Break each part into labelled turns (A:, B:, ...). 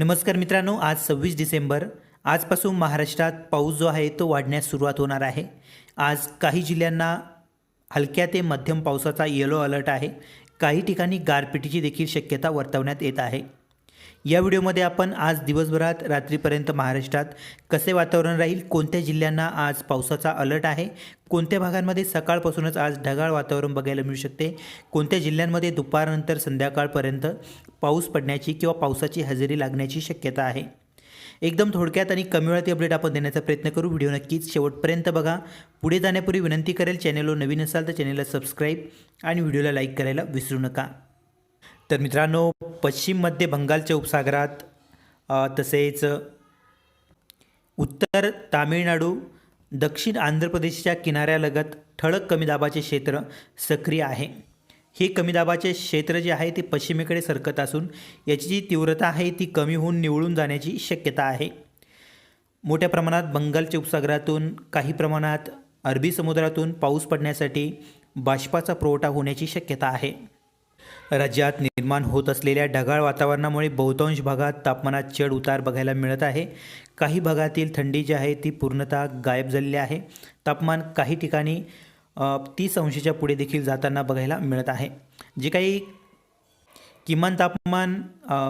A: नमस्कार मित्रांनो आज सव्वीस डिसेंबर. आजपासून महाराष्ट्रात पाऊस जो आहे तो वाढण्यास सुरुवात होणार आहे. आज काही जिल्ह्यांना हलक्या ते मध्यम पावसाचा येलो अलर्ट आहे. काही ठिकाणी गारपिटीची देखील शक्यता वर्तवण्यात येत आहे. या व्हिडिओमध्ये आपण आज दिवसभरात रात्रीपर्यंत महाराष्ट्रात कसे वातावरण राहील कोणत्या जिल्ह्यांना आज पावसाचा अलर्ट आहे कोणत्या भागांमध्ये सकाळपासूनच आज ढगाळ वातावरण बघायला मिळू शकते कोणत्या जिल्ह्यांमध्ये दुपारनंतर संध्याकाळपर्यंत पाऊस पडण्याची किंवा पावसाची हजेरी लागण्याची शक्यता आहे. एकदम थोडक्यात आणि कमी वेळात अपडेट आपण देण्याचा प्रयत्न करू. व्हिडिओ नक्कीच शेवटपर्यंत बघा. पुढे जाण्यापूर्वी विनंती करेल चॅनेलवर नवीन असाल तर चॅनेलला सबस्क्राईब आणि व्हिडिओला लाईक करायला विसरू नका. तर मित्रांनो पश्चिम मध्य बंगालच्या उपसागरात तसेच उत्तर तामिळनाडू दक्षिण आंध्र प्रदेशच्या किनाऱ्यालगत ठळक कमी दाबाचे क्षेत्र सक्रिय आहे. हे कमी दाबाचे क्षेत्र जे आहे ते पश्चिमेकडे सरकत असून याची जी तीव्रता आहे ती कमी होऊन निवळून जाण्याची शक्यता आहे. मोठ्या प्रमाणात बंगालच्या उपसागरातून काही प्रमाणात अरबी समुद्रातून पाऊस पडण्यासाठी बाष्पाचा पुरवठा होण्याची शक्यता आहे. राज्यात निर्माण होत असलेल्या ढगाळ वातावरणामुळे बहुतांश भागात तापमानात चढ उतार बघायला मिळत आहे. काही भागातील थंडी जी आहे ती पूर्णतः गायब झालेली आहे. तापमान काही ठिकाणी तीस अंशाच्या पुढे देखील जाताना बघायला मिळत आहे. जे काही किमान तापमान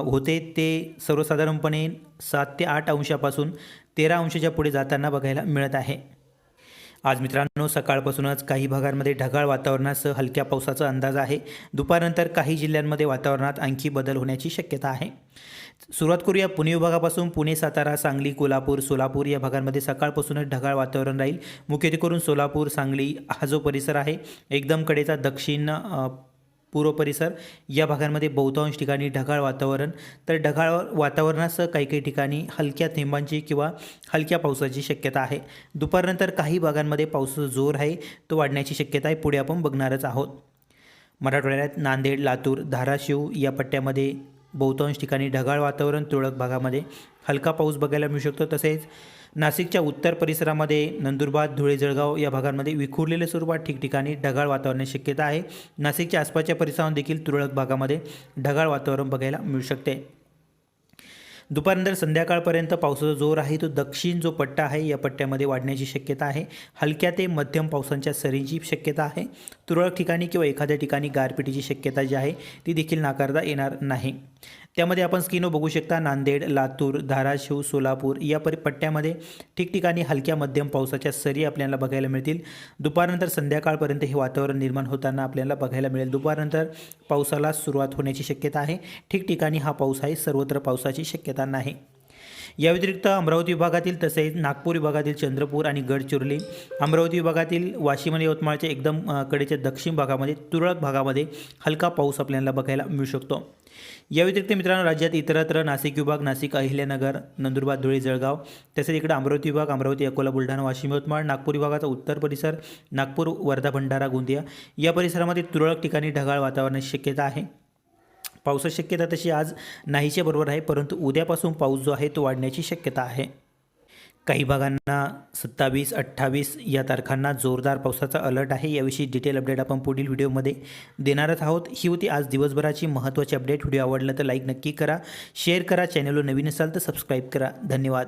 A: होते ते सर्वसाधारणपणे सात ते आठ अंशापासून तेरा अंशाच्या पुढे जाताना बघायला मिळत आहे. आज मित्रांनो सकाळपासूनच काही भागांमध्ये ढगाळ वातावरणासह हलक्या पावसाचा अंदाज आहे. दुपारनंतर काही जिल्ह्यांमध्ये वातावरणात आणखी बदल होण्याची शक्यता आहे. सुरुवात करूया पुणे विभागापासून. पुणे सातारा सांगली कोल्हापूर सोलापूर या भागांमध्ये सकाळपासूनच ढगाळ वातावरण राहील. मुख्यत्वे करून सोलापूर सांगली हा जो परिसर आहे एकदम कडेचा दक्षिण पूर्व परिसर या भागांमध्ये बहुतांश ठिकाणी ढगाळ वातावरण. तर ढगाळ वातावरणासह काही काही ठिकाणी हलक्या थेंबांची किंवा हलक्या पावसाची शक्यता आहे. दुपारनंतर काही भागांमध्ये पावसाचा जोर आहे. तो वाढण्याची शक्यता आहे. पुढे आपण बघणारच आहोत. मराठवाड्यात नांदेड लातूर धाराशिव या पट्ट्यामध्ये बहुतांश ठिकाणी ढगाळ वातावरण तुरळक भागामध्ये. हलका पाऊस बघायला मिळू शकतो. तसेच नाशिकच्या उत्तर परिसरामध्ये नंदुरबार धुळे जळगाव या भागांमध्ये विखुरलेल्या स्वरूपात ठिकठिकाणी ढगाळ वातावरणाची शक्यता आहे. नाशिकच्या आसपासच्या परिसरामध्ये देखील तुरळक भागामध्ये ढगाळ वातावरण बघायला मिळू शकते. दुपारनंतर संध्याकाळपर्यंत पावसाचा जोर आहे. तो दक्षिण जो पट्टा आहे या पट्ट्यामध्ये वाढण्याची शक्यता आहे. हलक्या ते मध्यम पावसांच्या सरींची शक्यता आहे. तुरळक ठिकाणी किंवा एखाद्या ठिकाणी गारपिटीची शक्यता जी आहे ती देखील नाकारता येणार नाही. त्यामध्ये आपण स्किनो बघू शकता नांदेड लातूर धाराशिव सोलापूर या परि पट्ट्यामध्ये ठिकठिकाणी हलक्या मध्यम पावसाच्या सरी आपल्याला बघायला मिळतील. दुपारनंतर संध्याकाळपर्यंत हे वातावरण निर्माण होताना आपल्याला बघायला मिळेल. दुपारनंतर पावसाला सुरुवात होण्याची शक्यता आहे. ठिकठिकाणी हा पाऊस आहे सर्वत्र पावसाची शक्यता नाही. या व्यतिरिक्त अमरावती विभागातील तसेच नागपूर विभागातील चंद्रपूर आणि गडचिरोली अमरावती विभागातील वाशिम आणि यवतमाळच्या एकदम कडेच्या दक्षिण भागामध्ये तुरळक भागामध्ये हलका पाऊस आपल्याला बघायला मिळू शकतो. या व्यतिरिक्त मित्रांनो राज्यात इतरत्र नाशिक विभाग नाशिक अहिल्यानगर नंदुरबार धुळे जळगाव तसेच इकडे अमरावती विभाग अमरावती अकोला बुलढाणा वाशिम यवतमाळ नागपूर विभागाचा उत्तर परिसर नागपूर वर्धा भंडारा गोंदिया या परिसरामध्ये तुरळक ठिकाणी ढगाळ वातावरणाची शक्यता आहे. पावसाची शक्यता तशी आज नाहीच्या बरोबर आहे परंतु उद्यापासून पाऊस जो आहे तो वाढण्याची शक्यता आहे. काही भागांना सत्तावीस अठ्ठावीस या तारखांना जोरदार पावसाचा अलर्ट आहे. याविषयी डिटेल अपडेट आपण पुढील व्हिडिओमध्ये देणारच आहोत. ही होती आज दिवसभराची महत्त्वाची अपडेट व्हिडिओ आवडला तर लाईक नक्की करा शेअर करा चॅनलवर नवीन असाल तर सबस्क्राईब करा. धन्यवाद.